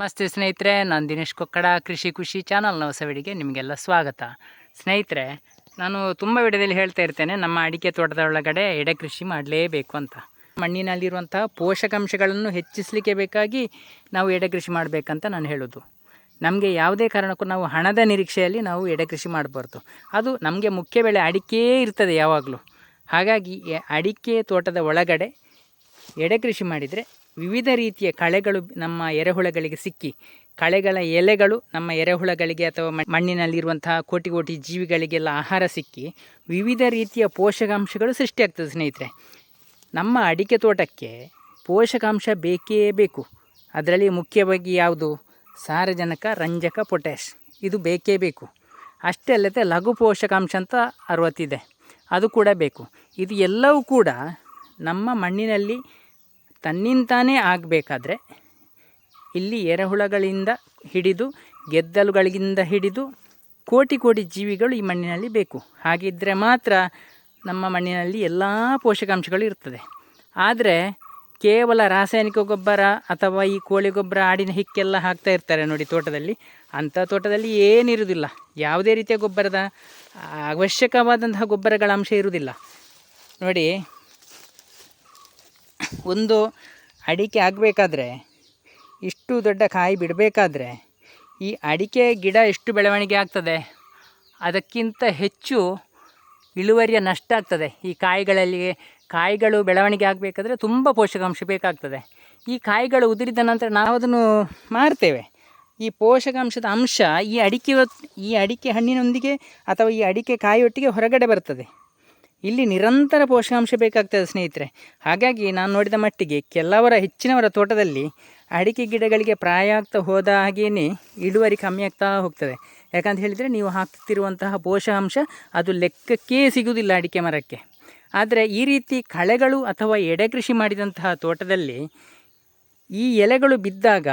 ನಮಸ್ತೆ ಸ್ನೇಹಿತರೆ, ನಾನು ದಿನೇಶ್ ಕೊಕ್ಕಡ, ಕೃಷಿ ಖುಷಿ ಚಾನಲ್ನ ಹೊಸ ವಿಡಿಗೆ ನಿಮಗೆಲ್ಲ ಸ್ವಾಗತ. ಸ್ನೇಹಿತರೆ, ನಾನು ತುಂಬ ವಿಡಿಯೋದಲ್ಲಿ ಹೇಳ್ತಾ ಇರ್ತೇನೆ, ನಮ್ಮ ಅಡಿಕೆ ತೋಟದ ಒಳಗಡೆ ಎಡೆ ಕೃಷಿ ಮಾಡಲೇಬೇಕು ಅಂತ. ಮಣ್ಣಿನಲ್ಲಿರುವಂತಹ ಪೋಷಕಾಂಶಗಳನ್ನು ಹೆಚ್ಚಿಸಲಿಕ್ಕೆ ಬೇಕಾಗಿ ನಾವು ಎಡೆ ಕೃಷಿ ಮಾಡಬೇಕಂತ ನಾನು ಹೇಳೋದು. ನಮಗೆ ಯಾವುದೇ ಕಾರಣಕ್ಕೂ ನಾವು ಹಣದ ನಿರೀಕ್ಷೆಯಲ್ಲಿ ನಾವು ಎಡೆ ಕೃಷಿ ಮಾಡಬಾರ್ದು. ಅದು ನಮಗೆ ಮುಖ್ಯ ಬೆಳೆ ಅಡಿಕೆ ಇರ್ತದೆ ಯಾವಾಗಲೂ. ಹಾಗಾಗಿ ಅಡಿಕೆ ತೋಟದ ಒಳಗಡೆ ಎಡೆ ಕೃಷಿ ಮಾಡಿದರೆ ವಿವಿಧ ರೀತಿಯ ಕಳೆಗಳು ನಮ್ಮ ಎರೆಹುಳಗಳಿಗೆ ಸಿಕ್ಕಿ, ಕಳೆಗಳ ಎಲೆಗಳು ನಮ್ಮ ಎರೆಹುಳಗಳಿಗೆ ಅಥವಾ ಮಣ್ಣಿನಲ್ಲಿರುವಂತಹ ಕೋಟಿ ಕೋಟಿ ಜೀವಿಗಳಿಗೆಲ್ಲ ಆಹಾರ ಸಿಕ್ಕಿ, ವಿವಿಧ ರೀತಿಯ ಪೋಷಕಾಂಶಗಳು ಸೃಷ್ಟಿಯಾಗ್ತದೆ ಸ್ನೇಹಿತರೆ. ನಮ್ಮ ಅಡಿಕೆ ತೋಟಕ್ಕೆ ಪೋಷಕಾಂಶ ಬೇಕೇ ಬೇಕು. ಅದರಲ್ಲಿ ಮುಖ್ಯವಾಗಿ ಯಾವುದು? ಸಾರಜನಕ, ರಂಜಕ ಪೊಟ್ಯಾಶ್ ಇದು ಬೇಕೇ ಬೇಕು. ಅಷ್ಟೇ ಅಲ್ಲದೆ ಲಘು ಪೋಷಕಾಂಶ ಅಂತ ಅರವತ್ತಿದೆ. ಅದು ಕೂಡ ಬೇಕು. ಇದು ಎಲ್ಲವೂ ಕೂಡ ನಮ್ಮ ಮಣ್ಣಿನಲ್ಲಿ ತನ್ನಿಂತಾನೇ ಆಗಬೇಕಾದ್ರೆ ಇಲ್ಲಿ ಎರೆಹುಳಗಳಿಂದ ಹಿಡಿದು, ಗೆದ್ದಲುಗಳಿಂದ ಹಿಡಿದು ಕೋಟಿ ಕೋಟಿ ಜೀವಿಗಳು ಈ ಮಣ್ಣಿನಲ್ಲಿ ಬೇಕು. ಹಾಗಿದ್ದರೆ ಮಾತ್ರ ನಮ್ಮ ಮಣ್ಣಿನಲ್ಲಿ ಎಲ್ಲ ಪೋಷಕಾಂಶಗಳು ಇರ್ತದೆ. ಆದರೆ ಕೇವಲ ರಾಸಾಯನಿಕ ಗೊಬ್ಬರ ಅಥವಾ ಈ ಕೋಳಿ ಗೊಬ್ಬರ ಆಡಿನ ಹಿಕ್ಕೆಲ್ಲ ಹಾಕ್ತಾ ಇರ್ತಾರೆ ನೋಡಿ ತೋಟದಲ್ಲಿ. ಅಂಥ ತೋಟದಲ್ಲಿ ಏನಿರುವುದಿಲ್ಲ. ಯಾವುದೇ ರೀತಿಯ ಗೊಬ್ಬರದ ಅವಶ್ಯಕವಾದಂತಹ ಗೊಬ್ಬರಗಳ ಅಂಶ ಇರುವುದಿಲ್ಲ. ನೋಡಿ ಒಂದು ಅಡಿಕೆ ಆಗಬೇಕಾದ್ರೆ, ಇಷ್ಟು ದೊಡ್ಡ ಕಾಯಿ ಬಿಡಬೇಕಾದ್ರೆ, ಈ ಅಡಿಕೆ ಗಿಡ ಎಷ್ಟು ಬೆಳವಣಿಗೆ ಆಗ್ತದೆ? ಅದಕ್ಕಿಂತ ಹೆಚ್ಚು ಇಳುವರಿಯ ನಷ್ಟ ಆಗ್ತದೆ. ಈ ಕಾಯಿಗಳಲ್ಲಿ ಕಾಯಿಗಳು ಬೆಳವಣಿಗೆ ಆಗಬೇಕಾದ್ರೆ ತುಂಬ ಪೋಷಕಾಂಶ ಬೇಕಾಗ್ತದೆ. ಈ ಕಾಯಿಗಳು ಉದುರಿದ ನಂತರ ನಾವು ಅದನ್ನು ಮಾರ್ತೇವೆ. ಈ ಪೋಷಕಾಂಶದ ಅಂಶ ಈ ಅಡಿಕೆ ಈ ಅಡಿಕೆ ಹಣ್ಣಿನೊಂದಿಗೆ ಅಥವಾ ಈ ಅಡಿಕೆ ಕಾಯಿಯೊಟ್ಟಿಗೆ ಹೊರಗಡೆ ಬರ್ತದೆ. ಇಲ್ಲಿ ನಿರಂತರ ಪೋಷಕಾಂಶ ಬೇಕಾಗ್ತದೆ ಸ್ನೇಹಿತರೆ. ಹಾಗಾಗಿ ನಾನು ನೋಡಿದ ಮಟ್ಟಿಗೆ ಕೆಲವರ ಹೆಚ್ಚಿನವರ ತೋಟದಲ್ಲಿ ಅಡಿಕೆ ಗಿಡಗಳಿಗೆ ಪ್ರಾಯ ಆಗ್ತಾ ಹೋದ ಹಾಗೆಯೇ ಇಳುವರಿ ಕಮ್ಮಿ ಆಗ್ತಾ ಹೋಗ್ತದೆ. ಯಾಕಂತ ಹೇಳಿದರೆ ನೀವು ಹಾಕ್ತಿರುವಂತಹ ಪೋಷಕಾಂಶ ಅದು ಲೆಕ್ಕಕ್ಕೇ ಸಿಗುವುದಿಲ್ಲ ಅಡಿಕೆ ಮರಕ್ಕೆ. ಆದರೆ ಈ ರೀತಿ ಕಳೆಗಳು ಅಥವಾ ಎಡೆ ಕೃಷಿ ಮಾಡಿದಂತಹ ತೋಟದಲ್ಲಿ ಈ ಎಲೆಗಳು ಬಿದ್ದಾಗ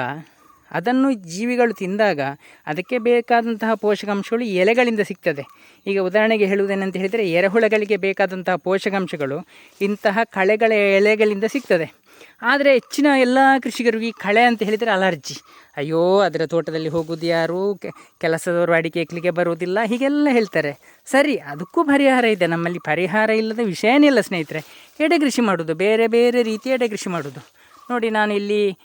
ಅದನ್ನು ಜೀವಿಗಳು ತಿಂದಾಗ ಅದಕ್ಕೆ ಬೇಕಾದಂತಹ ಪೋಷಕಾಂಶಗಳು ಎಲೆಗಳಿಂದ ಸಿಗ್ತದೆ. ಈಗ ಉದಾಹರಣೆಗೆ ಹೇಳುವುದೇನಂತ ಹೇಳಿದರೆ ಎರೆಹುಳಗಳಿಗೆ ಬೇಕಾದಂತಹ ಪೋಷಕಾಂಶಗಳು ಇಂತಹ ಕಳೆಗಳ ಎಲೆಗಳಿಂದ ಸಿಗ್ತದೆ. ಆದರೆ ಹೆಚ್ಚಿನ ಎಲ್ಲ ಕೃಷಿಕರು ಈ ಕಳೆ ಅಂತ ಹೇಳಿದರೆ ಅಲರ್ಜಿ. ಅಯ್ಯೋ, ಅದರ ತೋಟದಲ್ಲಿ ಹೋಗುವುದು ಯಾರು? ಕೆಲಸದವರು ಅಡಿಕೆ ಎಕ್ಲಿಗೆ ಬರುವುದಿಲ್ಲ, ಹೀಗೆಲ್ಲ ಹೇಳ್ತಾರೆ. ಸರಿ, ಅದಕ್ಕೂ ಪರಿಹಾರ ಇದೆ. ನಮ್ಮಲ್ಲಿ ಪರಿಹಾರ ಇಲ್ಲದ ವಿಷಯನೇ ಇಲ್ಲ ಸ್ನೇಹಿತರೆ. ಎಡೆ ಕೃಷಿ ಮಾಡೋದು ಬೇರೆ ಬೇರೆ ರೀತಿಯ ಎಡೆ ಕೃಷಿ ಮಾಡೋದು ನೋಡಿ, ನಾನು ಇಲ್ಲಿ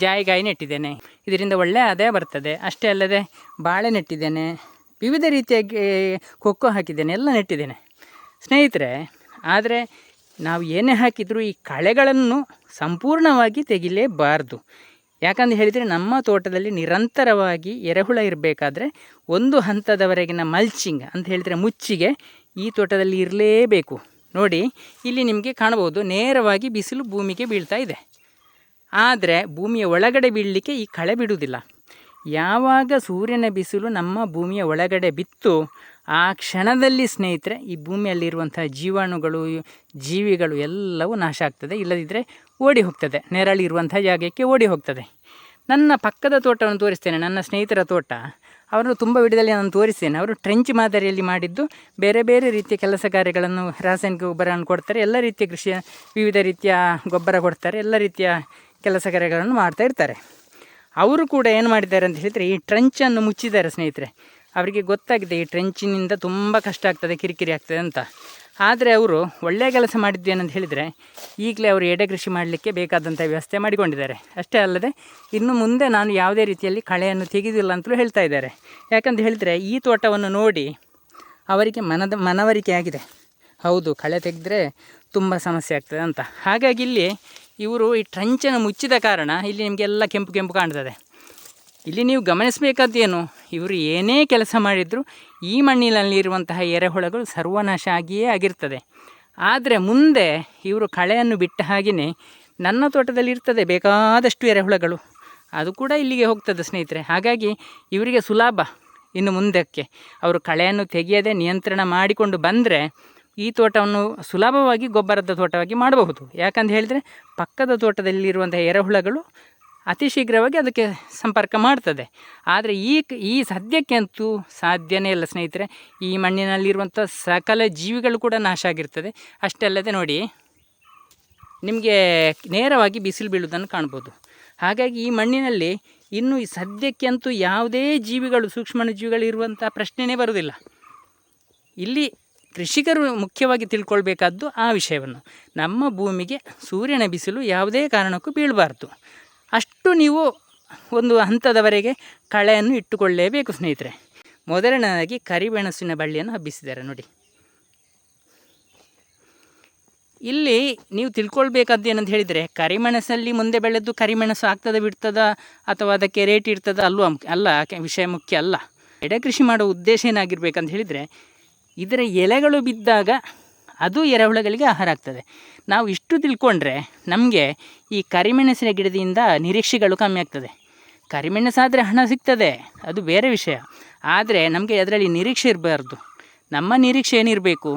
ಜಾಯಿಗಾಯಿ ನೆಟ್ಟಿದ್ದೇನೆ. ಇದರಿಂದ ಒಳ್ಳೆಯ ಆದಾಯ ಬರ್ತದೆ. ಅಷ್ಟೇ ಅಲ್ಲದೆ ಬಾಳೆ ನೆಟ್ಟಿದ್ದೇನೆ. ವಿವಿಧ ರೀತಿಯಾಗಿ ಕೊಕ್ಕೋ ಹಾಕಿದ್ದೇನೆ. ಎಲ್ಲ ನೆಟ್ಟಿದ್ದೇನೆ. ಸ್ನೇಹಿತರೆ, ಆದರೆ ನಾವು ಏನೇ ಹಾಕಿದರೂ ಈ ಕಳೆಗಳನ್ನು ಸಂಪೂರ್ಣವಾಗಿ ತೆಗಿಲೇಬಾರ್ದು. ಯಾಕಂತ ಹೇಳಿದರೆ ನಮ್ಮ ತೋಟದಲ್ಲಿ ನಿರಂತರವಾಗಿ ಎರೆಹುಳ ಇರಬೇಕಾದ್ರೆ ಒಂದು ಹಂತದವರೆಗಿನ ಮಲ್ಚಿಂಗ್ ಅಂತ ಹೇಳಿದರೆ ಮುಚ್ಚಿಗೆ ಈ ತೋಟದಲ್ಲಿ ಇರಲೇಬೇಕು. ನೋಡಿ, ಇಲ್ಲಿ ನಿಮಗೆ ಕಾಣಬಹುದು, ನೇರವಾಗಿ ಬಿಸಿಲು ಭೂಮಿಗೆ ಬೀಳ್ತಾ ಇದೆ. ಆದರೆ ಭೂಮಿಯ ಒಳಗಡೆ ಬೀಳಲಿಕ್ಕೆ ಈ ಕಳೆ ಬಿಡುವುದಿಲ್ಲ. ಯಾವಾಗ ಸೂರ್ಯನ ಬಿಸಿಲು ನಮ್ಮ ಭೂಮಿಯ ಒಳಗಡೆ ಬಿತ್ತು ಆ ಕ್ಷಣದಲ್ಲಿ ಸ್ನೇಹಿತರೆ, ಈ ಭೂಮಿಯಲ್ಲಿರುವಂಥ ಜೀವಾಣುಗಳು, ಜೀವಿಗಳು ಎಲ್ಲವೂ ನಾಶ ಆಗ್ತದೆ. ಇಲ್ಲದಿದ್ದರೆ ಓಡಿ ಹೋಗ್ತದೆ. ನೆರಳಿರುವಂಥ ಜಾಗಕ್ಕೆ ಓಡಿ ಹೋಗ್ತದೆ. ನನ್ನ ಪಕ್ಕದ ತೋಟವನ್ನು ತೋರಿಸ್ತೇನೆ. ನನ್ನ ಸ್ನೇಹಿತರ ತೋಟ. ಅವರು ತುಂಬ ವಿಡಿಯೋದಲ್ಲಿ ನಾನು ತೋರಿಸ್ತೇನೆ. ಅವರು ಟ್ರೆಂಚ್ ಮಾದರಿಯಲ್ಲಿ ಮಾಡಿದ್ದು ಬೇರೆ ಬೇರೆ ರೀತಿಯ ಕೆಲಸ ಕಾರ್ಯಗಳನ್ನು, ರಾಸಾಯನಿಕ ಗೊಬ್ಬರವನ್ನು ಕೊಡ್ತಾರೆ. ಎಲ್ಲ ರೀತಿಯ ಕೃಷಿಯ, ವಿವಿಧ ರೀತಿಯ ಗೊಬ್ಬರ ಕೊಡ್ತಾರೆ. ಎಲ್ಲ ರೀತಿಯ ಕೆಲಸ ಕಾರ್ಯಗಳನ್ನು ಮಾಡ್ತಾ ಇರ್ತಾರೆ. ಅವರು ಕೂಡ ಏನು ಮಾಡಿದ್ದಾರೆ ಅಂತ ಹೇಳಿದರೆ, ಈ ಟ್ರೆಂಚನ್ನು ಮುಚ್ಚಿದ್ದಾರೆ ಸ್ನೇಹಿತರೆ. ಅವರಿಗೆ ಗೊತ್ತಾಗಿದೆ, ಈ ಟ್ರೆಂಚಿನಿಂದ ತುಂಬ ಕಷ್ಟ ಆಗ್ತದೆ, ಕಿರಿಕಿರಿ ಆಗ್ತದೆ ಅಂತ. ಆದರೆ ಅವರು ಒಳ್ಳೆಯ ಕೆಲಸ ಮಾಡಿದ್ದು ಏನಂತ ಹೇಳಿದರೆ, ಈಗಲೇ ಅವರು ಎಡೆ ಕೃಷಿ ಮಾಡಲಿಕ್ಕೆ ಬೇಕಾದಂಥ ವ್ಯವಸ್ಥೆ ಮಾಡಿಕೊಂಡಿದ್ದಾರೆ. ಅಷ್ಟೇ ಅಲ್ಲದೆ, ಇನ್ನು ಮುಂದೆ ನಾನು ಯಾವುದೇ ರೀತಿಯಲ್ಲಿ ಕಳೆಯನ್ನು ತೆಗೆದಿಲ್ಲ ಅಂತಲೂ ಹೇಳ್ತಾ ಇದ್ದಾರೆ. ಯಾಕಂತ ಹೇಳಿದರೆ, ಈ ತೋಟವನ್ನು ನೋಡಿ ಅವರಿಗೆ ಮನದ ಮನವರಿಕೆ ಆಗಿದೆ. ಹೌದು, ಕಳೆ ತೆಗೆದ್ರೆ ತುಂಬ ಸಮಸ್ಯೆ ಆಗ್ತದೆ ಅಂತ. ಹಾಗಾಗಿ ಇಲ್ಲಿ ಇವರು ಈ ಟ್ರಂಚನ್ನು ಮುಚ್ಚಿದ ಕಾರಣ ಇಲ್ಲಿ ನಿಮಗೆಲ್ಲ ಕೆಂಪು ಕೆಂಪು ಕಾಣ್ತದೆ. ಇಲ್ಲಿ ನೀವು ಗಮನಿಸಬೇಕಾದ್ದೇನು ಇವರು ಏನೇ ಕೆಲಸ ಮಾಡಿದರೂ ಈ ಮಣ್ಣಿನಲ್ಲಿರುವಂತಹ ಎರೆಹುಳಗಳು ಸರ್ವನಾಶ ಆಗಿಯೇ ಆಗಿರ್ತದೆ. ಆದರೆ ಮುಂದೆ ಇವರು ಕಳೆಯನ್ನು ಬಿಟ್ಟ ಹಾಗೆಯೇ ನನ್ನ ತೋಟದಲ್ಲಿ ಇರ್ತದೆ ಬೇಕಾದಷ್ಟು ಎರೆಹುಳಗಳು. ಅದು ಕೂಡ ಇಲ್ಲಿಗೆ ಹೋಗ್ತದೆ ಸ್ನೇಹಿತರೆ. ಹಾಗಾಗಿ ಇವರಿಗೆ ಸುಲಭ ಇನ್ನು ಮುಂದಕ್ಕೆ. ಅವರು ಕಳೆಯನ್ನು ತೆಗೆಯದೆ ನಿಯಂತ್ರಣ ಮಾಡಿಕೊಂಡು ಬಂದರೆ ಈ ತೋಟವನ್ನು ಸುಲಭವಾಗಿ ಗೊಬ್ಬರದ ತೋಟವಾಗಿ ಮಾಡಬಹುದು. ಯಾಕಂತ ಹೇಳಿದರೆ ಪಕ್ಕದ ತೋಟದಲ್ಲಿರುವಂಥ ಎರೆಹುಳಗಳು ಅತಿ ಶೀಘ್ರವಾಗಿ ಅದಕ್ಕೆ ಸಂಪರ್ಕ ಮಾಡ್ತದೆ. ಆದರೆ ಈ ಈ ಸದ್ಯಕ್ಕೆ ಅಂತೂ ಸಾಧ್ಯನೇ ಇಲ್ಲ ಸ್ನೇಹಿತರೆ. ಈ ಮಣ್ಣಿನಲ್ಲಿರುವಂಥ ಸಕಲ ಜೀವಿಗಳು ಕೂಡ ನಾಶ ಆಗಿರ್ತದೆ. ಅಷ್ಟಲ್ಲದೆ ನೋಡಿ, ನಿಮಗೆ ನೇರವಾಗಿ ಬಿಸಿಲು ಬೀಳುವುದನ್ನು ಕಾಣ್ಬೋದು. ಹಾಗಾಗಿ ಈ ಮಣ್ಣಿನಲ್ಲಿ ಇನ್ನು ಸದ್ಯಕ್ಕಂತೂ ಯಾವುದೇ ಜೀವಿಗಳು ಸೂಕ್ಷ್ಮಣ ಜೀವಿಗಳು ಇರುವಂಥ ಪ್ರಶ್ನೆಯೇ ಬರುವುದಿಲ್ಲ. ಇಲ್ಲಿ ಕೃಷಿಕರು ಮುಖ್ಯವಾಗಿ ತಿಳ್ಕೊಳ್ಬೇಕಾದ್ದು ಆ ವಿಷಯವನ್ನು. ನಮ್ಮ ಭೂಮಿಗೆ ಸೂರ್ಯನ ಬಿಸಿಲು ಯಾವುದೇ ಕಾರಣಕ್ಕೂ ಬೀಳಬಾರ್ದು. ಅಷ್ಟು ನೀವು ಒಂದು ಹಂತದವರೆಗೆ ಕಳೆಯನ್ನು ಇಟ್ಟುಕೊಳ್ಳಲೇಬೇಕು ಸ್ನೇಹಿತರೆ. ಮೊದಲನೇದಾಗಿ ಕರಿಮೆಣಸಿನ ಬಳ್ಳಿಯನ್ನು ಹಬ್ಬಿಸಿದ್ದಾರೆ ನೋಡಿ. ಇಲ್ಲಿ ನೀವು ತಿಳ್ಕೊಳ್ಬೇಕಾದ್ದು ಏನಂತ ಹೇಳಿದರೆ, ಕರಿಮೆಣಸಲ್ಲಿ ಮುಂದೆ ಬೆಳೆದು ಕರಿಮೆಣಸು ಆಗ್ತದ, ಬಿಡ್ತದ, ಅಥವಾ ಅದಕ್ಕೆ ರೇಟ್ ಇರ್ತದ, ಅಲ್ಲೂ ಅಲ್ಲ ವಿಷಯ ಮುಖ್ಯ ಅಲ್ಲ. ಎಡೆ ಕೃಷಿ ಮಾಡೋ ಉದ್ದೇಶ ಏನಾಗಿರ್ಬೇಕಂತ ಹೇಳಿದರೆ ಇದರ ಎಲೆಗಳು ಬಿದ್ದಾಗ ಅದು ಎರೆಹುಳಗಳಿಗೆ ಆಹಾರ ಆಗ್ತದೆ. ನಾವು ಇಷ್ಟು ತಿಳ್ಕೊಂಡ್ರೆ ನಮಗೆ ಈ ಕರಿಮೆಣಸಿನ ಗಿಡದಿಂದ ನಿರೀಕ್ಷೆಗಳು ಕಮ್ಮಿ ಆಗ್ತದೆ. ಕರಿಮೆಣಸಾದರೆ ಹಣ ಸಿಗ್ತದೆ, ಅದು ಬೇರೆ ವಿಷಯ. ಆದರೆ ನಮಗೆ ಅದರಲ್ಲಿ ನಿರೀಕ್ಷೆ ಇರಬಾರ್ದು. ನಮ್ಮ ನಿರೀಕ್ಷೆ ಏನಿರಬೇಕು?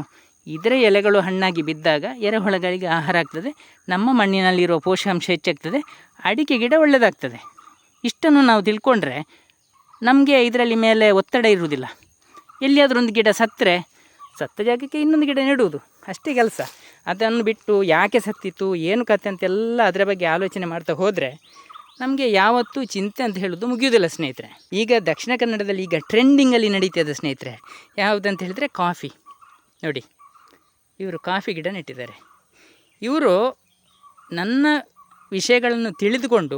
ಇದರ ಎಲೆಗಳು ಹಣ್ಣಾಗಿ ಬಿದ್ದಾಗ ಎರೆಹುಳಗಳಿಗೆ ಆಹಾರ ಆಗ್ತದೆ, ನಮ್ಮ ಮಣ್ಣಿನಲ್ಲಿರುವ ಪೋಷಕಾಂಶ ಹೆಚ್ಚಾಗ್ತದೆ, ಅಡಿಕೆ ಗಿಡ ಒಳ್ಳೆಯದಾಗ್ತದೆ ಇಷ್ಟನ್ನು ನಾವು ತಿಳ್ಕೊಂಡ್ರೆ ನಮಗೆ ಇದರಲ್ಲಿ ಮೇಲೆ ಒತ್ತಡ ಇರುವುದಿಲ್ಲ. ಎಲ್ಲಿಯಾದರೂ ಒಂದು ಗಿಡ ಸತ್ತರೆ, ಸತ್ತ ಜಾಗಕ್ಕೆ ಇನ್ನೊಂದು ಗಿಡ ನೆಡುವುದು, ಅಷ್ಟೇ ಕೆಲಸ. ಅದನ್ನು ಬಿಟ್ಟು ಯಾಕೆ ಸತ್ತಿತ್ತು, ಏನು ಕತೆ ಅಂತೆಲ್ಲ ಅದರ ಬಗ್ಗೆ ಆಲೋಚನೆ ಮಾಡ್ತಾ ಹೋದರೆ ನಮಗೆ ಯಾವತ್ತೂ ಚಿಂತೆ ಅಂತ ಹೇಳೋದು ಮುಗಿಯೋದಿಲ್ಲ ಸ್ನೇಹಿತರೆ. ಈಗ ದಕ್ಷಿಣ ಕನ್ನಡದಲ್ಲಿ ಈಗ ಟ್ರೆಂಡಿಂಗಲ್ಲಿ ನಡೀತದೆ ಸ್ನೇಹಿತರೆ. ಯಾವುದಂತ ಹೇಳಿದರೆ ಕಾಫಿ. ನೋಡಿ, ಇವರು ಕಾಫಿ ಗಿಡ ನೆಟ್ಟಿದ್ದಾರೆ. ಇವರು ನನ್ನ ವಿಷಯಗಳನ್ನು ತಿಳಿದುಕೊಂಡು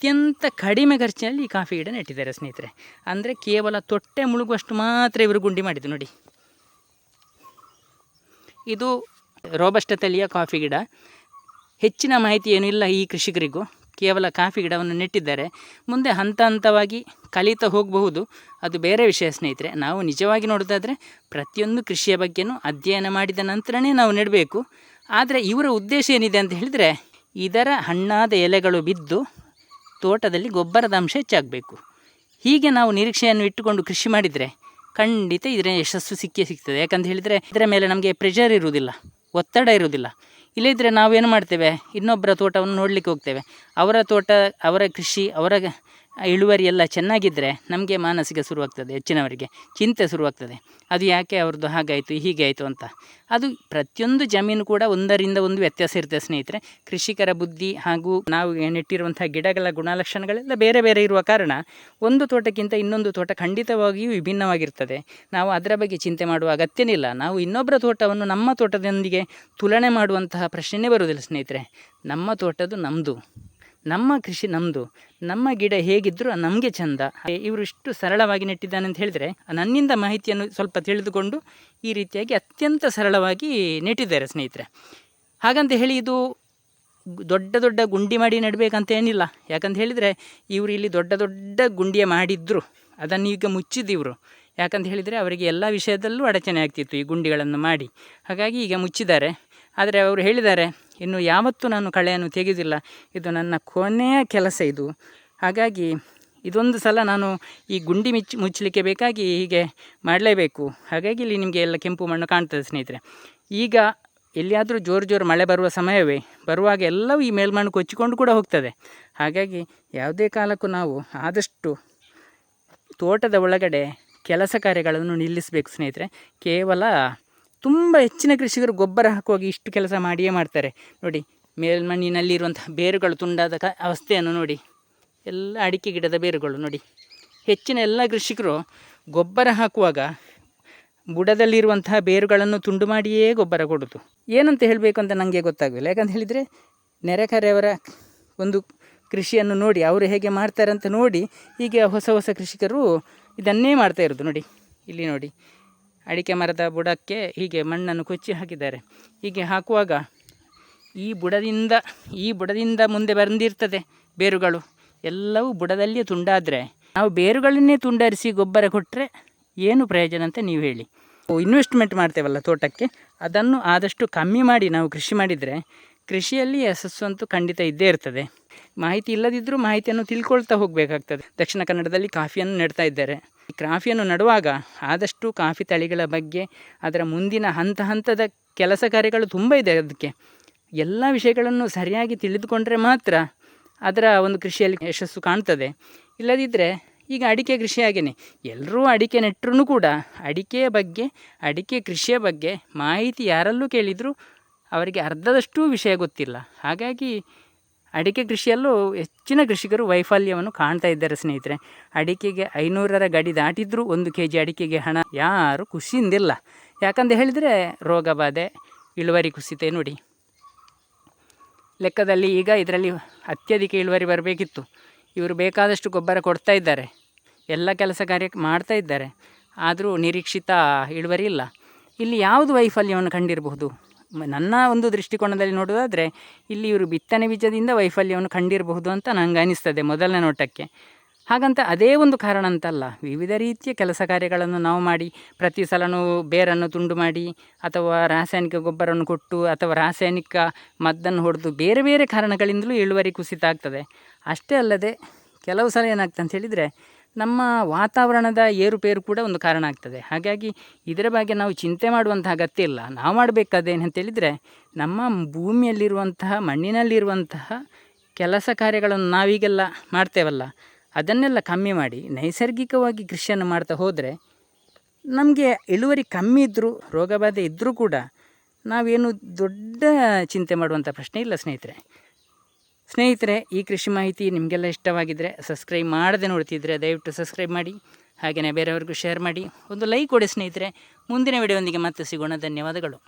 ಅತ್ಯಂತ ಕಡಿಮೆ ಖರ್ಚಿನಲ್ಲಿ ಈ ಕಾಫಿ ಗಿಡ ನೆಟ್ಟಿದ್ದಾರೆ ಸ್ನೇಹಿತರೆ. ಅಂದರೆ ಕೇವಲ ತೊಟ್ಟೆ ಮುಳುಗುವಷ್ಟು ಮಾತ್ರ ಇವರು ಗುಂಡಿ ಮಾಡಿದ್ದು ನೋಡಿ. ಇದು ರೋಬಸ್ಟ ತಳಿಯ ಕಾಫಿ ಗಿಡ. ಹೆಚ್ಚಿನ ಮಾಹಿತಿ ಏನೂ ಇಲ್ಲ ಈ ಕೃಷಿಕರಿಗೂ. ಕೇವಲ ಕಾಫಿ ಗಿಡವನ್ನು ನೆಟ್ಟಿದ್ದಾರೆ. ಮುಂದೆ ಹಂತ ಹಂತವಾಗಿ ಕಲಿತಾ ಹೋಗಬಹುದು. ಅದು ಬೇರೆ ವಿಷಯ ಸ್ನೇಹಿತರೆ. ನಾವು ನಿಜವಾಗಿ ನೋಡೋದಾದರೆ ಪ್ರತಿಯೊಂದು ಕೃಷಿಯ ಬಗ್ಗೆನೂ ಅಧ್ಯಯನ ಮಾಡಿದ ನಂತರನೇ ನಾವು ನೆಡಬೇಕು. ಆದರೆ ಇವರ ಉದ್ದೇಶ ಏನಿದೆ ಅಂತ ಹೇಳಿದರೆ ಇದರ ಹಣ್ಣಾದ ಎಲೆಗಳು ಬಿದ್ದು ತೋಟದಲ್ಲಿ ಗೊಬ್ಬರದ ಅಂಶ ಹೆಚ್ಚಾಗಬೇಕು. ಹೀಗೆ ನಾವು ನಿರೀಕ್ಷೆಯನ್ನು ಇಟ್ಟುಕೊಂಡು ಕೃಷಿ ಮಾಡಿದರೆ ಖಂಡಿತ ಇದರ ಯಶಸ್ಸು ಸಿಕ್ಕೇ ಸಿಗ್ತದೆ. ಯಾಕಂತ ಹೇಳಿದರೆ ಇದರ ಮೇಲೆ ನಮಗೆ ಪ್ರೆಷರ್ ಇರುವುದಿಲ್ಲ, ಒತ್ತಡ ಇರುವುದಿಲ್ಲ. ಇಲ್ಲದಿದ್ದರೆ ನಾವೇನು ಮಾಡ್ತೇವೆ? ಇನ್ನೊಬ್ಬರ ತೋಟವನ್ನು ನೋಡಲಿಕ್ಕೆ ಹೋಗ್ತೇವೆ. ಅವರ ತೋಟ, ಅವರ ಕೃಷಿ, ಅವರ ಇಳುವರಿ ಎಲ್ಲ ಚೆನ್ನಾಗಿದ್ದರೆ ನಮಗೆ ಮಾನಸಿಕ ಶುರುವಾಗ್ತದೆ ಹೆಚ್ಚಿನವರಿಗೆ, ಚಿಂತೆ ಶುರುವಾಗ್ತದೆ. ಅದು ಯಾಕೆ ಅವ್ರದ್ದು ಹಾಗಾಯಿತು, ಹೀಗೆ ಆಯಿತು ಅಂತ. ಅದು ಪ್ರತಿಯೊಂದು ಜಮೀನು ಕೂಡ ಒಂದರಿಂದ ಒಂದು ವ್ಯತ್ಯಾಸ ಇರ್ತದೆ ಸ್ನೇಹಿತರೆ. ಕೃಷಿಕರ ಬುದ್ಧಿ ಹಾಗೂ ನಾವು ನೆಟ್ಟಿರುವಂಥ ಗಿಡಗಳ ಗುಣಲಕ್ಷಣಗಳೆಲ್ಲ ಬೇರೆ ಬೇರೆ ಇರುವ ಕಾರಣ ಒಂದು ತೋಟಕ್ಕಿಂತ ಇನ್ನೊಂದು ತೋಟ ಖಂಡಿತವಾಗಿಯೂ ವಿಭಿನ್ನವಾಗಿರ್ತದೆ. ನಾವು ಅದರ ಬಗ್ಗೆ ಚಿಂತೆ ಮಾಡುವ ಅಗತ್ಯನಿಲ್ಲ. ನಾವು ಇನ್ನೊಬ್ಬರ ತೋಟವನ್ನು ನಮ್ಮ ತೋಟದೊಂದಿಗೆ ತುಲನೆ ಮಾಡುವಂತಹ ಪ್ರಶ್ನೆಯೇ ಬರುವುದಿಲ್ಲ ಸ್ನೇಹಿತರೆ. ನಮ್ಮ ತೋಟದ್ದು ನಮ್ಮದು ನಮ್ಮ ಕೃಷಿ ನಮ್ಮದು ನಮ್ಮ ಗಿಡ ಹೇಗಿದ್ದರೂ ನಮಗೆ ಚಂದ. ಇವರು ಇಷ್ಟು ಸರಳವಾಗಿ ನೆಟ್ಟಿದ್ದಾನೆ ಅಂತ ಹೇಳಿದರೆ ನನ್ನಿಂದ ಮಾಹಿತಿಯನ್ನು ಸ್ವಲ್ಪ ತಿಳಿದುಕೊಂಡು ಈ ರೀತಿಯಾಗಿ ಅತ್ಯಂತ ಸರಳವಾಗಿ ನೆಟ್ಟಿದ್ದಾರೆ ಸ್ನೇಹಿತರೆ. ಹಾಗಂತ ಹೇಳಿ ಇದು ದೊಡ್ಡ ದೊಡ್ಡ ಗುಂಡಿ ಮಾಡಿ ನೆಡಬೇಕಂತ ಏನಿಲ್ಲ. ಯಾಕಂತ ಹೇಳಿದರೆ ಇವರು ಇಲ್ಲಿ ದೊಡ್ಡ ದೊಡ್ಡ ಗುಂಡಿಯ ಮಾಡಿದ್ರು. ಅದನ್ನು ಈಗ ಮುಚ್ಚಿದ್ದು ಇವರು ಯಾಕಂತ ಹೇಳಿದರೆ ಅವರಿಗೆ ಎಲ್ಲ ವಿಷಯದಲ್ಲೂ ಅಡಚಣೆ ಆಗ್ತಿತ್ತು ಈ ಗುಂಡಿಗಳನ್ನು ಮಾಡಿ. ಹಾಗಾಗಿ ಈಗ ಮುಚ್ಚಿದ್ದಾರೆ. ಆದರೆ ಅವರು ಹೇಳಿದ್ದಾರೆ, ಇನ್ನು ಯಾವತ್ತೂ ನಾನು ಕಳೆಯನ್ನು ತೆಗೆದಿಲ್ಲ. ಇದು ನನ್ನ ಕೊನೆಯ ಕೆಲಸ ಇದು. ಹಾಗಾಗಿ ಇದೊಂದು ಸಲ ನಾನು ಈ ಗುಂಡಿ ಮಿಚ್ ಮುಚ್ಚಲಿಕ್ಕೆ ಬೇಕಾಗಿ ಹೀಗೆ ಮಾಡಲೇಬೇಕು. ಹಾಗಾಗಿ ಇಲ್ಲಿ ನಿಮಗೆ ಎಲ್ಲ ಕೆಂಪು ಮಣ್ಣು ಕಾಣ್ತದೆ ಸ್ನೇಹಿತರೆ. ಈಗ ಎಲ್ಲಿಯಾದರೂ ಜೋರು ಜೋರು ಮಳೆ ಬರುವ ಸಮಯವೇ. ಬರುವಾಗ ಎಲ್ಲವೂ ಈ ಮೇಲ್ಮಣ್ಣು ಕೊಚ್ಚಿಕೊಂಡು ಕೂಡ ಹೋಗ್ತದೆ. ಹಾಗಾಗಿ ಯಾವುದೇ ಕಾಲಕ್ಕೂ ನಾವು ಆದಷ್ಟು ತೋಟದ ಒಳಗಡೆ ಕೆಲಸ ಕಾರ್ಯಗಳನ್ನು ನಿಲ್ಲಿಸಬೇಕು ಸ್ನೇಹಿತರೆ. ಕೇವಲ ತುಂಬ ಹೆಚ್ಚಿನ ಕೃಷಿಕರು ಗೊಬ್ಬರ ಹಾಕುವಾಗ ಇಷ್ಟು ಕೆಲಸ ಮಾಡಿಯೇ ಮಾಡ್ತಾರೆ. ನೋಡಿ ಮೇಲ್ಮಣ್ಣಿನಲ್ಲಿರುವಂಥ ಬೇರುಗಳು ತುಂಡಾದ ಕ, ಅವಸ್ಥೆಯನ್ನು ನೋಡಿ. ಎಲ್ಲ ಅಡಿಕೆ ಗಿಡದ ಬೇರುಗಳು ನೋಡಿ. ಹೆಚ್ಚಿನ ಎಲ್ಲ ಕೃಷಿಕರು ಗೊಬ್ಬರ ಹಾಕುವಾಗ ಬುಡದಲ್ಲಿರುವಂತಹ ಬೇರುಗಳನ್ನು ತುಂಡು ಮಾಡಿಯೇ ಗೊಬ್ಬರ ಕೊಡೋದು. ಏನಂತ ಹೇಳಬೇಕು ಅಂತ ನನಗೆ ಗೊತ್ತಾಗಲಿಲ್ಲ. ಯಾಕಂತ ಹೇಳಿದರೆ ನೆರೆಕರೆಯವರ ಒಂದು ಕೃಷಿಯನ್ನು ನೋಡಿ, ಅವರು ಹೇಗೆ ಮಾಡ್ತಾರೆ ಅಂತ ನೋಡಿ ಹೀಗೆ ಹೊಸ ಹೊಸ ಕೃಷಿಕರು ಇದನ್ನೇ ಮಾಡ್ತಾ ಇರೋದು ನೋಡಿ. ಇಲ್ಲಿ ನೋಡಿ. ಅಡಿಕೆ ಮರದ ಬುಡಕ್ಕೆ ಹೀಗೆ ಮಣ್ಣನ್ನು ಕೊಚ್ಚಿ ಹಾಕಿದ್ದಾರೆ. ಹೀಗೆ ಹಾಕುವಾಗ ಈ ಬುಡದಿಂದ ಈ ಬುಡದಿಂದ ಮುಂದೆ ಬಂದಿರ್ತದೆ ಬೇರುಗಳು. ಎಲ್ಲವೂ ಬುಡದಲ್ಲಿಯೇ ತುಂಡಾದರೆ, ನಾವು ಬೇರುಗಳನ್ನೇ ತುಂಡರಿಸಿ ಗೊಬ್ಬರ ಕೊಟ್ಟರೆ ಏನು ಪ್ರಯೋಜನ ಅಂತ ನೀವು ಹೇಳಿ. ಇನ್ವೆಸ್ಟ್ಮೆಂಟ್ ಮಾಡ್ತೇವಲ್ಲ ತೋಟಕ್ಕೆ, ಅದನ್ನು ಆದಷ್ಟು ಕಮ್ಮಿ ಮಾಡಿ ನಾವು ಕೃಷಿ ಮಾಡಿದರೆ ಕೃಷಿಯಲ್ಲಿ ಯಶಸ್ಸು ಅಂತೂ ಖಂಡಿತ ಇದ್ದೇ ಇರ್ತದೆ. ಮಾಹಿತಿ ಇಲ್ಲದಿದ್ದರೂ ಮಾಹಿತಿಯನ್ನು ತಿಳ್ಕೊಳ್ತಾ ಹೋಗಬೇಕಾಗ್ತದೆ. ದಕ್ಷಿಣ ಕನ್ನಡದಲ್ಲಿ ಕಾಫಿಯನ್ನು ನೆಡ್ತಾ ಇದ್ದಾರೆ. ಈ ಕಾಫಿಯನ್ನು ನಡುವಾಗ ಆದಷ್ಟು ಕಾಫಿ ತಳಿಗಳ ಬಗ್ಗೆ, ಅದರ ಮುಂದಿನ ಹಂತ ಹಂತದ ಕೆಲಸ ಕಾರ್ಯಗಳು ತುಂಬ ಇದೆ ಅದಕ್ಕೆ. ಎಲ್ಲ ವಿಷಯಗಳನ್ನು ಸರಿಯಾಗಿ ತಿಳಿದುಕೊಂಡರೆ ಮಾತ್ರ ಅದರ ಒಂದು ಕೃಷಿಯಲ್ಲಿ ಯಶಸ್ಸು ಕಾಣ್ತದೆ. ಇಲ್ಲದಿದ್ದರೆ ಈಗ ಅಡಿಕೆ ಕೃಷಿ ಎಲ್ಲರೂ ಅಡಿಕೆ ನೆಟ್ಟರೂ ಕೂಡ ಅಡಿಕೆಯ ಬಗ್ಗೆ, ಅಡಿಕೆ ಕೃಷಿಯ ಬಗ್ಗೆ ಮಾಹಿತಿ ಯಾರಲ್ಲೂ ಕೇಳಿದರೂ ಅವರಿಗೆ ಅರ್ಧದಷ್ಟು ವಿಷಯ ಗೊತ್ತಿಲ್ಲ. ಹಾಗಾಗಿ ಅಡಿಕೆ ಕೃಷಿಯಲ್ಲೂ ಹೆಚ್ಚಿನ ಕೃಷಿಕರು ವೈಫಲ್ಯವನ್ನು ಕಾಣ್ತಾ ಇದ್ದಾರೆ ಸ್ನೇಹಿತರೆ. ಅಡಿಕೆಗೆ ಐನೂರರ ಗಡಿ ದಾಟಿದ್ರೂ ಒಂದು ಕೆ ಜಿ ಅಡಿಕೆಗೆ ಹಣ ಯಾರು ಖುಷಿಯಿಂದಿಲ್ಲ. ಯಾಕಂತ ಹೇಳಿದರೆ ರೋಗ ಬಾಧೆ, ಇಳುವರಿ ಕುಸಿತೆ ನೋಡಿ. ಲೆಕ್ಕದಲ್ಲಿ ಈಗ ಇದರಲ್ಲಿ ಅತ್ಯಧಿಕ ಇಳುವರಿ ಬರಬೇಕಿತ್ತು. ಇವರು ಬೇಕಾದಷ್ಟು ಗೊಬ್ಬರ ಕೊಡ್ತಾ ಇದ್ದಾರೆ. ಎಲ್ಲ ಕೆಲಸ ಕಾರ್ಯ ಮಾಡ್ತಾ ಇದ್ದಾರೆ. ಆದರೂ ನಿರೀಕ್ಷಿತ ಇಳುವರಿ ಇಲ್ಲ. ಇಲ್ಲಿ ಯಾವುದು ವೈಫಲ್ಯವನ್ನು ಕಂಡಿರಬಹುದು? ನನ್ನ ಒಂದು ದೃಷ್ಟಿಕೋನದಲ್ಲಿ ನೋಡೋದಾದರೆ ಇಲ್ಲಿ ಇವರು ಬಿತ್ತನೆ ಬೀಜದಿಂದ ವೈಫಲ್ಯವನ್ನು ಕಂಡಿರಬಹುದು ಅಂತ ನನಗೆ ಅನಿಸ್ತದೆ ಮೊದಲನೇ ನೋಟಕ್ಕೆ. ಹಾಗಂತ ಅದೇ ಒಂದು ಕಾರಣ ಅಂತಲ್ಲ, ವಿವಿಧ ರೀತಿಯ ಕೆಲಸ ಕಾರ್ಯಗಳನ್ನು ನಾವು ಮಾಡಿ, ಪ್ರತಿ ಸಲನೂ ಬೇರನ್ನು ತುಂಡು ಮಾಡಿ, ಅಥವಾ ರಾಸಾಯನಿಕ ಗೊಬ್ಬರವನ್ನು ಕೊಟ್ಟು, ಅಥವಾ ರಾಸಾಯನಿಕ ಮದ್ದನ್ನು ಹೊಡೆದು ಬೇರೆ ಬೇರೆ ಕಾರಣಗಳಿಂದಲೂ ಇಳುವರಿ ಕುಸಿತ ಆಗ್ತದೆ. ಅಷ್ಟೇ ಅಲ್ಲದೆ, ಕೆಲವು ಸಲ ಏನಾಗ್ತದೆ ಅಂತ ಹೇಳಿದರೆ ನಮ್ಮ ವಾತಾವರಣದ ಏರುಪೇರು ಕೂಡ ಒಂದು ಕಾರಣ ಆಗ್ತದೆ. ಹಾಗಾಗಿ ಇದರ ಬಗ್ಗೆ ನಾವು ಚಿಂತೆ ಮಾಡುವಂಥ ಅಗತ್ಯ ಇಲ್ಲ. ನಾವು ಮಾಡಬೇಕಾದೇನು ಅಂತ ಹೇಳಿದರೆ ನಮ್ಮ ಭೂಮಿಯಲ್ಲಿರುವಂತಹ, ಮಣ್ಣಿನಲ್ಲಿರುವಂತಹ ಕೆಲಸ ಕಾರ್ಯಗಳನ್ನು ನಾವೀಗೆಲ್ಲ ಮಾಡ್ತೇವಲ್ಲ. ಅದನ್ನೆಲ್ಲ ಕಮ್ಮಿ ಮಾಡಿ, ನೈಸರ್ಗಿಕವಾಗಿ ಕೃಷಿಯನ್ನು ಮಾಡ್ತಾ ಹೋದರೆ ನಮಗೆ ಇಳುವರಿ ಕಮ್ಮಿ ಇದ್ದರೂ ರೋಗಬಾಧೆ ಇದ್ದರೂ ಕೂಡ ನಾವೇನು ದೊಡ್ಡ ಚಿಂತೆ ಮಾಡುವಂಥ ಪ್ರಶ್ನೆ ಇಲ್ಲ ಸ್ನೇಹಿತರೆ. ಸ್ನೇಹಿತರೆ, ಈ ಕೃಷಿ ಮಾಹಿತಿ ನಿಮಗೆಲ್ಲ ಇಷ್ಟವಾಗಿದ್ದರೆ ಸಬ್ಸ್ಕ್ರೈಬ್ ಮಾಡದೆ ನೋಡ್ತಿದ್ರೆ ದಯವಿಟ್ಟು ಸಬ್ಸ್ಕ್ರೈಬ್ ಮಾಡಿ ಹಾಗೆಯೇ ಬೇರೆಯವ್ರಿಗೂ ಶೇರ್ ಮಾಡಿ, ಒಂದು ಲೈಕ್ ಕೊಡಿ ಸ್ನೇಹಿತರೆ. ಮುಂದಿನ ವಿಡಿಯೋದೊಂದಿಗೆ ಮತ್ತೆ ಸಿಗೋಣ. ಧನ್ಯವಾದಗಳು.